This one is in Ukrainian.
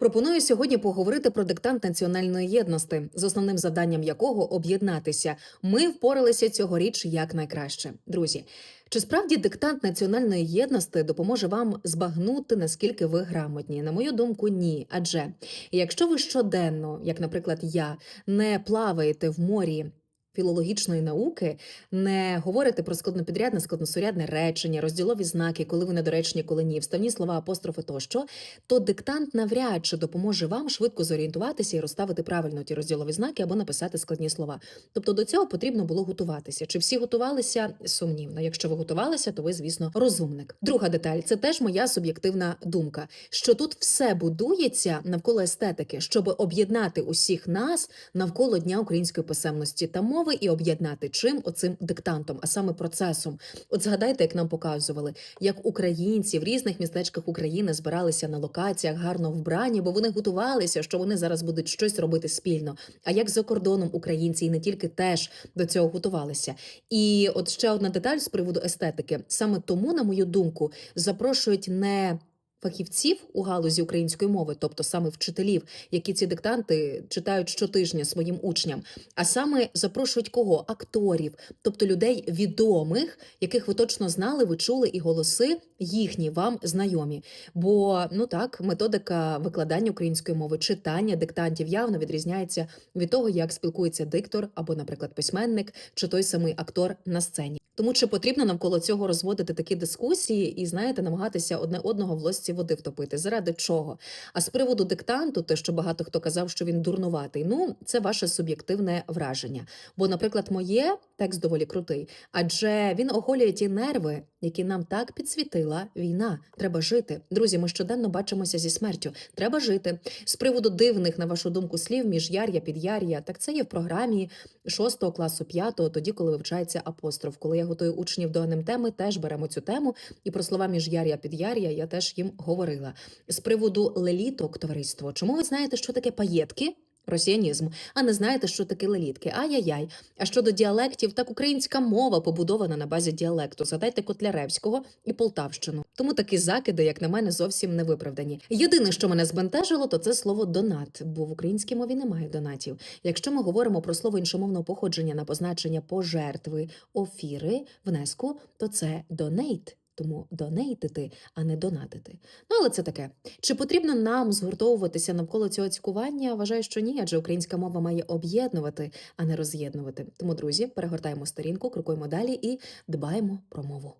Пропоную сьогодні поговорити про диктант національної єдності, з основним завданням якого об'єднатися. Ми впоралися цьогоріч якнайкраще. Друзі, чи справді диктант національної єдності допоможе вам збагнути наскільки ви грамотні? На мою думку, ні. Адже якщо ви щоденно, як, наприклад, я, не плаваєте в морі. Філологічної науки не говорите про складнопідрядне, складносурядне речення, розділові знаки, коли вони доречні, коли ні, вставні слова, апострофи тощо, то диктант навряд чи допоможе вам швидко зорієнтуватися і розставити правильно ті розділові знаки або написати складні слова. Тобто до цього потрібно було готуватися. Чи всі готувалися? Сумнівно. Якщо ви готувалися, то ви, звісно, розумник. Друга деталь це теж моя суб'єктивна думка, що тут все будується навколо естетики, щоб об'єднати усіх нас навколо дня української писемності та мови і об'єднати чим оцим диктантом, а саме процесом. От згадайте, як нам показували, як українці в різних містечках України збиралися на локаціях гарно вбрані, бо вони готувалися, що вони зараз будуть щось робити спільно. А як за кордоном українці і не тільки теж до цього готувалися. І от ще одна деталь з приводу естетики. Саме тому, на мою думку, запрошують не. Фахівців у галузі української мови, тобто саме вчителів, які ці диктанти читають щотижня своїм учням, а саме запрошують кого? Акторів, тобто людей відомих, яких ви точно знали, ви чули, і голоси їхні вам знайомі. Бо ну так, методика викладання української мови, читання диктантів явно відрізняється від того, як спілкується диктор або, наприклад, письменник чи той самий актор на сцені. Тому чи потрібно навколо цього розводити такі дискусії і знаєте, намагатися одне одного в лосці води втопити? Заради чого? А з приводу диктанту, те, що багато хто казав, що він дурнуватий, ну це ваше суб'єктивне враження. Бо, наприклад, моє текст доволі крутий, адже він оголює ті нерви, які нам так підсвітила війна. Треба жити. Друзі, ми щоденно бачимося зі смертю. Треба жити. З приводу дивних, на вашу думку, слів міжяр'я, підяр'я, так це є в програмі 6 класу 5, тоді, коли вивчається апостроф. Коли я готую учнів до НМТ, ми теж беремо цю тему. І про слова міжяр'я, підяр'я я теж їм говорила. З приводу леліток, товариство, чому ви знаєте, що таке паєтки? Росіянізм, а не знаєте, що таке лелітки. Ай-яй-яй. А щодо діалектів, так українська мова побудована на базі діалекту. Згадайте Котляревського і Полтавщину. Тому такі закиди, як на мене, зовсім не виправдані. Єдине, що мене збентежило, то це слово донат, бо в українській мові немає донатів. Якщо ми говоримо про слово іншомовного походження на позначення пожертви, офіри, внеску, то це донейт. Тому донейтити, а не донатити. Ну, але це таке. Чи потрібно нам згуртовуватися навколо цього цькування? Вважаю, що ні, адже українська мова має об'єднувати, а не роз'єднувати. Тому, друзі, перегортаємо сторінку, крокуємо далі і дбаємо про мову.